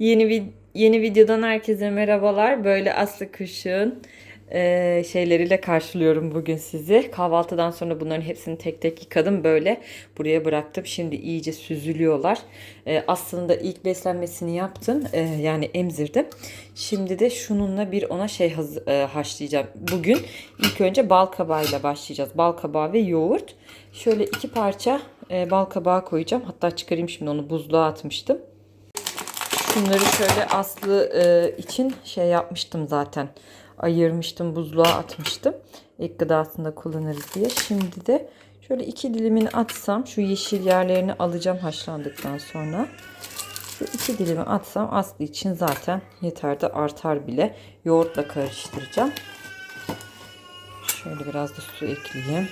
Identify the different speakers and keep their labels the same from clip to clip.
Speaker 1: Yeni vid- yeni videodan herkese merhabalar. Böyle Aslı Kışın eee, şeyleriyle karşılıyorum bugün sizi. Kahvaltıdan sonra bunların hepsini tek tek yıkadım. Böyle buraya bıraktım. Şimdi iyice süzülüyorlar. Eee, aslında ilk beslenmesini yaptım. Eee, yani emzirdim. Şimdi de şununla bir ona şey haz- eee, haşlayacağım. Bugün ilk önce bal kabağıyla başlayacağız. Bal kabağı ve yoğurt. Şöyle iki parça eee, bal kabağı koyacağım. Hatta çıkarayım şimdi onu buzluğa atmıştım. Şunları şöyle Aslı e, için şey yapmıştım zaten. Ayırmıştım, buzluğa atmıştım. İlk gıdasında kullanırız diye. Şimdi de şöyle iki dilimini atsam, şu yeşil yerlerini alacağım haşlandıktan sonra. Şu iki dilimi atsam Aslı için zaten yeter de artar bile. Yoğurtla karıştıracağım. Şöyle biraz da su ekleyeyim.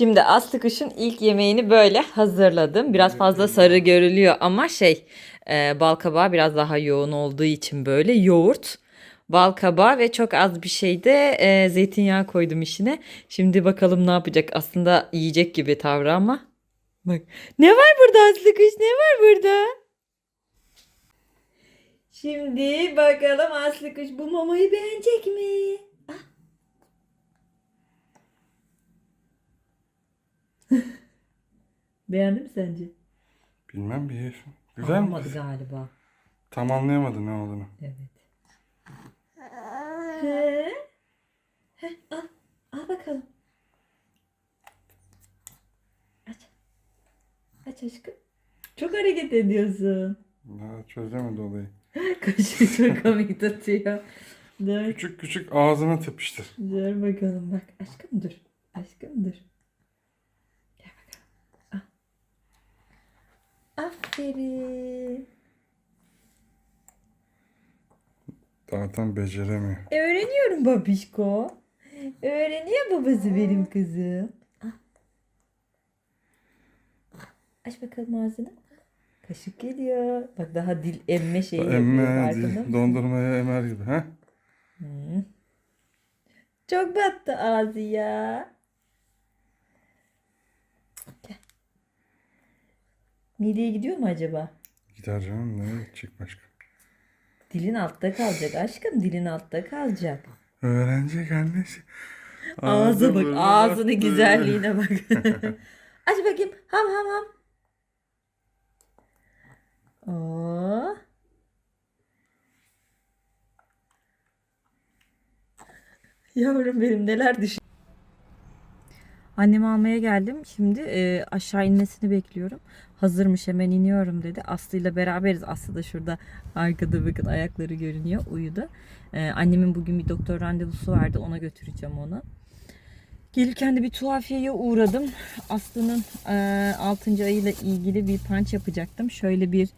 Speaker 1: Şimdi Aslı Kış'ın ilk yemeğini böyle hazırladım. Biraz fazla sarı görülüyor ama şey e, bal kabağı biraz daha yoğun olduğu için böyle yoğurt, bal kabağı ve çok az bir şey de e, zeytinyağı koydum içine. Şimdi bakalım ne yapacak. Aslında yiyecek gibi tavrı ama. Bak ne var burada Aslı Kış ne var burada? Şimdi bakalım Aslı Kış bu mamayı beğenecek mi? Beğendi mi sence?
Speaker 2: Bilmem bir. Güzel mi? Kız?
Speaker 1: galiba.
Speaker 2: Tam anlayamadım ne olduğunu.
Speaker 1: Evet. He? He, al. Al bakalım. Aç. Aç aşkım. Çok hareket ediyorsun.
Speaker 2: Daha çözemedi olayı.
Speaker 1: Kaşığı çok komik tutuyor. Dur.
Speaker 2: Küçük küçük ağzına tepiştir.
Speaker 1: Dur bakalım bak. Aşkım dur. Aşkım dur. Gel bakalım. Aferin.
Speaker 2: Daha tam beceremiyor.
Speaker 1: Öğreniyorum babişko. Öğreniyor babası benim kızım. Al. Aç bakalım ağzını. Kaşık geliyor. Bak daha dil emme şeyi
Speaker 2: Emme,
Speaker 1: mısın?
Speaker 2: dondurmaya emer gibi. ha?
Speaker 1: Hı. Çok battı ağzı ya. Gel. Mideye gidiyor mu acaba?
Speaker 2: Gider canım ne gidecek başka.
Speaker 1: Dilin altta kalacak aşkım. Dilin altta kalacak.
Speaker 2: Öğrenecek annesi.
Speaker 1: Ağzı bak.
Speaker 2: baktı.
Speaker 1: güzelliğine bak. Aç bakayım. Ham ham ham. Oo. Yavrum benim neler düşün. Annemi almaya geldim. Şimdi e, aşağı inmesini bekliyorum. Hazırmış hemen iniyorum dedi. Aslı ile beraberiz. Aslı da şurada arkada bakın ayakları görünüyor. Uyudu. E, annemin bugün bir doktor randevusu vardı. Ona götüreceğim onu. Gelirken de bir tuhafiyeye uğradım. Aslı'nın e, 6. ayıyla ilgili bir punch yapacaktım. Şöyle bir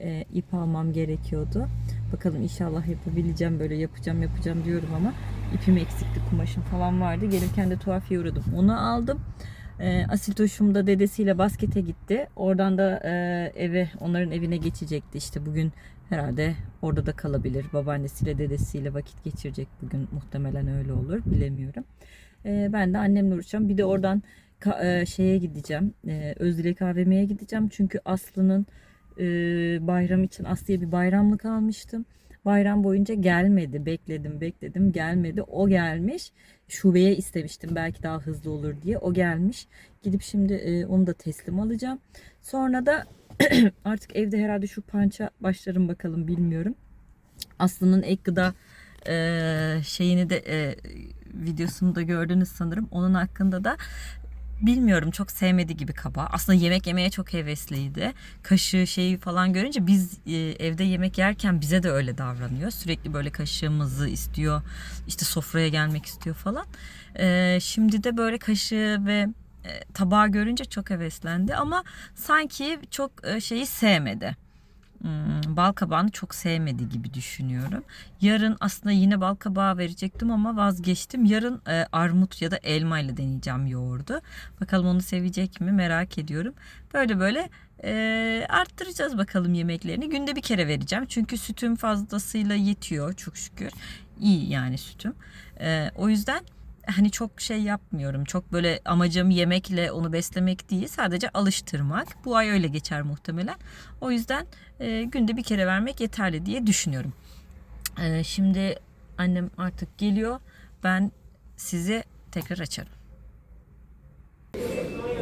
Speaker 1: e, ip almam gerekiyordu. Bakalım inşallah yapabileceğim böyle yapacağım yapacağım diyorum ama ipim eksikti kumaşım falan vardı. Gelirken de tuhafiye uğradım. Onu aldım. E, Asil da dedesiyle baskete gitti. Oradan da e, eve onların evine geçecekti. İşte bugün herhalde orada da kalabilir. Babaannesiyle dedesiyle vakit geçirecek bugün muhtemelen öyle olur. Bilemiyorum. E, ben de annemle uğraşacağım. Bir de oradan ka- e, şeye gideceğim. E, Özdilek AVM'ye gideceğim. Çünkü Aslı'nın e, bayram için Aslı'ya bir bayramlık almıştım. Bayram boyunca gelmedi. Bekledim, bekledim, gelmedi. O gelmiş. Şubeye istemiştim belki daha hızlı olur diye. O gelmiş. Gidip şimdi e, onu da teslim alacağım. Sonra da artık evde herhalde şu pança başlarım bakalım bilmiyorum. Aslı'nın ek gıda e, şeyini de e, videosunu da gördünüz sanırım. Onun hakkında da bilmiyorum çok sevmedi gibi kaba. Aslında yemek yemeye çok hevesliydi. Kaşığı şeyi falan görünce biz e, evde yemek yerken bize de öyle davranıyor. Sürekli böyle kaşığımızı istiyor. İşte sofraya gelmek istiyor falan. E, şimdi de böyle kaşığı ve e, tabağı görünce çok heveslendi ama sanki çok e, şeyi sevmedi. Hmm, bal kabağını çok sevmedi gibi düşünüyorum. Yarın aslında yine bal kabağı verecektim ama vazgeçtim. Yarın e, armut ya da elma ile deneyeceğim yoğurdu. Bakalım onu sevecek mi merak ediyorum. Böyle böyle e, arttıracağız bakalım yemeklerini. Günde bir kere vereceğim. Çünkü sütüm fazlasıyla yetiyor çok şükür. İyi yani sütüm. E, o yüzden hani çok şey yapmıyorum. Çok böyle amacım yemekle onu beslemek değil. Sadece alıştırmak. Bu ay öyle geçer muhtemelen. O yüzden e, günde bir kere vermek yeterli diye düşünüyorum. E, şimdi annem artık geliyor. Ben sizi tekrar açarım.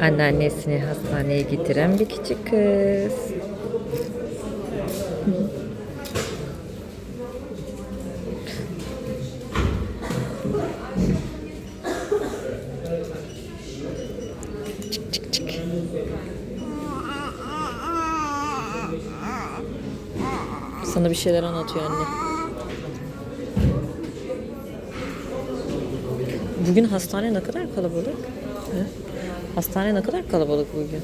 Speaker 1: Anneannesini hastaneye getiren bir küçük kız. Sana bir şeyler anlatıyor anne. Bugün hastane ne kadar kalabalık? He? Hastane ne kadar kalabalık bugün?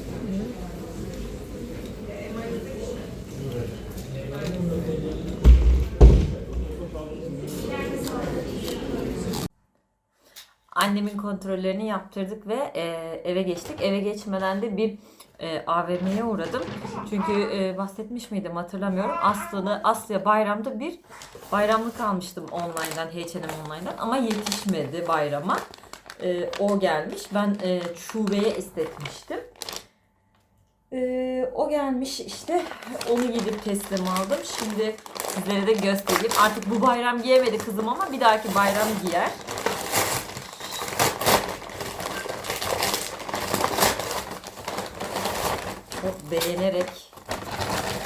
Speaker 1: Annemin kontrollerini yaptırdık ve e, eve geçtik. Eve geçmeden de bir e, AVM'ye uğradım. Çünkü e, bahsetmiş miydim hatırlamıyorum. Aslı'nı Aslı'ya bayramda bir bayramlık almıştım online'dan, H&M online'dan ama yetişmedi bayrama. E, o gelmiş. Ben e, şubeye istetmiştim. E, o gelmiş işte onu gidip teslim aldım. Şimdi sizlere de göstereyim. Artık bu bayram giyemedi kızım ama bir dahaki bayram giyer. Çok beğenerek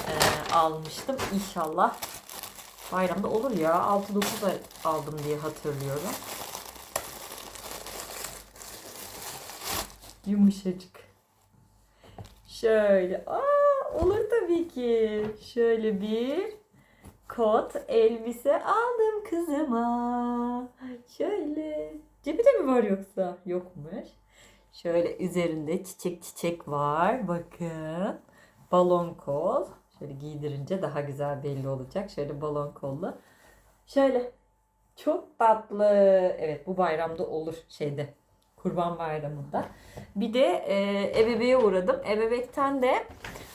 Speaker 1: e, almıştım. İnşallah bayramda olur ya. 6-9 ay aldım diye hatırlıyorum. Yumuşacık. Şöyle. Aa, olur tabii ki. Şöyle bir kot elbise aldım kızıma. Şöyle. Cebi de mi var yoksa? Yokmuş. Şöyle üzerinde çiçek çiçek var. Bakın. Balon kol. Şöyle giydirince daha güzel belli olacak. Şöyle balon kollu. Şöyle. Çok tatlı. Evet bu bayramda olur şeyde. Kurban bayramında. Bir de e, ebeveğe uğradım. Ebebekten de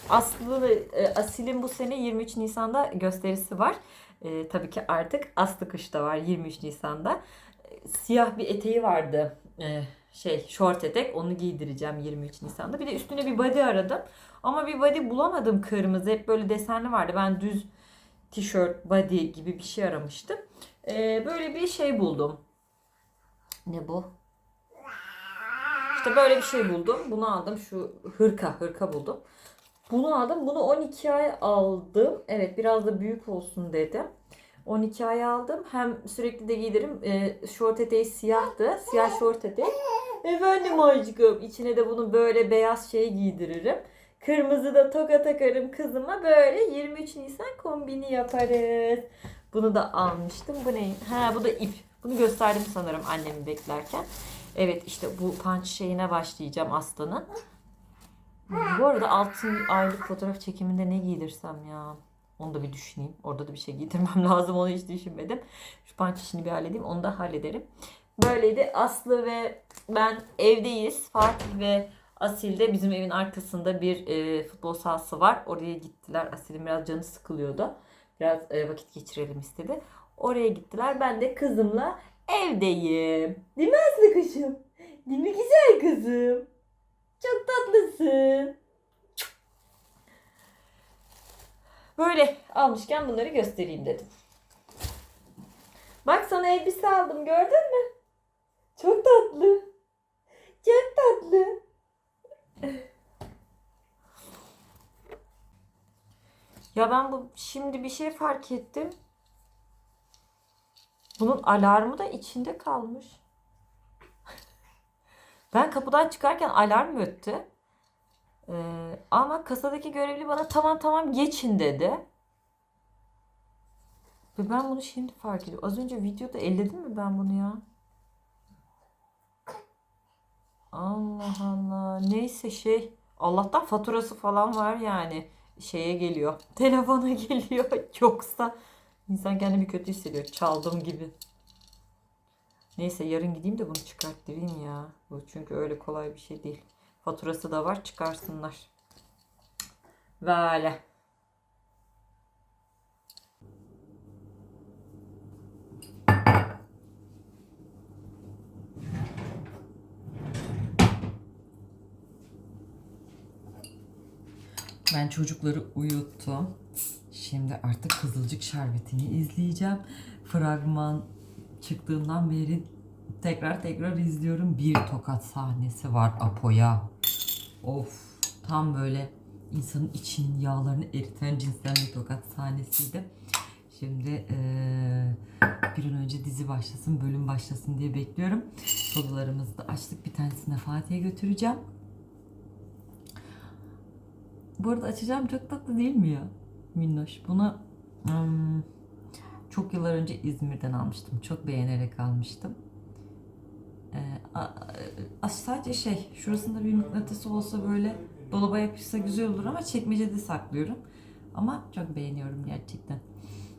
Speaker 1: Aslı e, Asil'in bu sene 23 Nisan'da gösterisi var. E, tabii ki artık Aslı Kış'ta var 23 Nisan'da. E, siyah bir eteği vardı. E, şey short etek onu giydireceğim 23 Nisan'da. Bir de üstüne bir body aradım. Ama bir body bulamadım kırmızı. Hep böyle desenli vardı. Ben düz tişört, body gibi bir şey aramıştım. Ee, böyle bir şey buldum. Ne bu? İşte böyle bir şey buldum. Bunu aldım. Şu hırka, hırka buldum. Bunu aldım. Bunu 12 ay aldım. Evet biraz da büyük olsun dedim. 12 ay aldım. Hem sürekli de giydiririm. E, şort eteği siyahtı. Siyah şort etek. Efendim aşkım. İçine de bunu böyle beyaz şey giydiririm. Kırmızı da toka takarım kızıma. Böyle 23 Nisan kombini yaparız. Bunu da almıştım. Bu ne? Ha bu da ip. Bunu gösterdim sanırım annemi beklerken. Evet işte bu punch şeyine başlayacağım Aslı'nın. Bu arada 6 aylık fotoğraf çekiminde ne giydirsem ya. Onu da bir düşüneyim. Orada da bir şey giydirmem lazım. Onu hiç düşünmedim. Şu punch işini bir halledeyim. Onu da hallederim. Böyleydi. Aslı ve ben evdeyiz. Fatih ve Asil de bizim evin arkasında bir e, futbol sahası var. Oraya gittiler. Asil'in biraz canı sıkılıyordu. Biraz e, vakit geçirelim istedi. Oraya gittiler. Ben de kızımla evdeyim. Değil mi Aslı kuşum? Değil mi güzel kızım? Çok tatlısın. Böyle almışken bunları göstereyim dedim. Bak sana elbise aldım gördün mü? Çok tatlı. Çok tatlı. Ya ben bu şimdi bir şey fark ettim. Bunun alarmı da içinde kalmış. Ben kapıdan çıkarken alarm öttü. Ee, ama kasadaki görevli bana tamam tamam geçin dedi. Ve ben bunu şimdi fark ediyorum. Az önce videoda elledim mi ben bunu ya? Allah Allah. Neyse şey. Allah'tan faturası falan var yani. Şeye geliyor. Telefona geliyor. Yoksa insan kendini kötü hissediyor. Çaldım gibi. Neyse yarın gideyim de bunu çıkarttırayım ya. Bu çünkü öyle kolay bir şey değil. Faturası da var çıkarsınlar. Böyle. Ben çocukları uyuttum. Şimdi artık Kızılcık Şerbeti'ni izleyeceğim. Fragman çıktığından beri tekrar tekrar izliyorum. Bir tokat sahnesi var Apo'ya. Of tam böyle insanın için yağlarını eriten cinsten bir tokat sahnesiydi. Şimdi eee, bir an önce dizi başlasın, bölüm başlasın diye bekliyorum. Sodalarımızı da açtık. Bir tanesini de Fatih'e götüreceğim. Bu arada açacağım çok tatlı değil mi ya? Minnoş. Bunu hmm, çok yıllar önce İzmir'den almıştım. Çok beğenerek almıştım. Ee, a- a- sadece şey, şurasında bir mıknatısı olsa böyle dolaba yapışsa güzel olur ama çekmecede saklıyorum. Ama çok beğeniyorum gerçekten.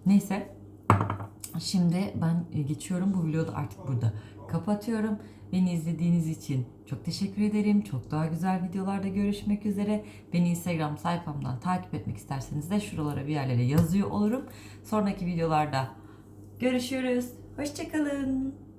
Speaker 1: Neyse. Şimdi ben e, geçiyorum. Bu vlogu artık burada kapatıyorum. Beni izlediğiniz için çok teşekkür ederim. Çok daha güzel videolarda görüşmek üzere. Beni Instagram sayfamdan takip etmek isterseniz de şuralara bir yerlere yazıyor olurum. Sonraki videolarda görüşürüz. Hoşçakalın.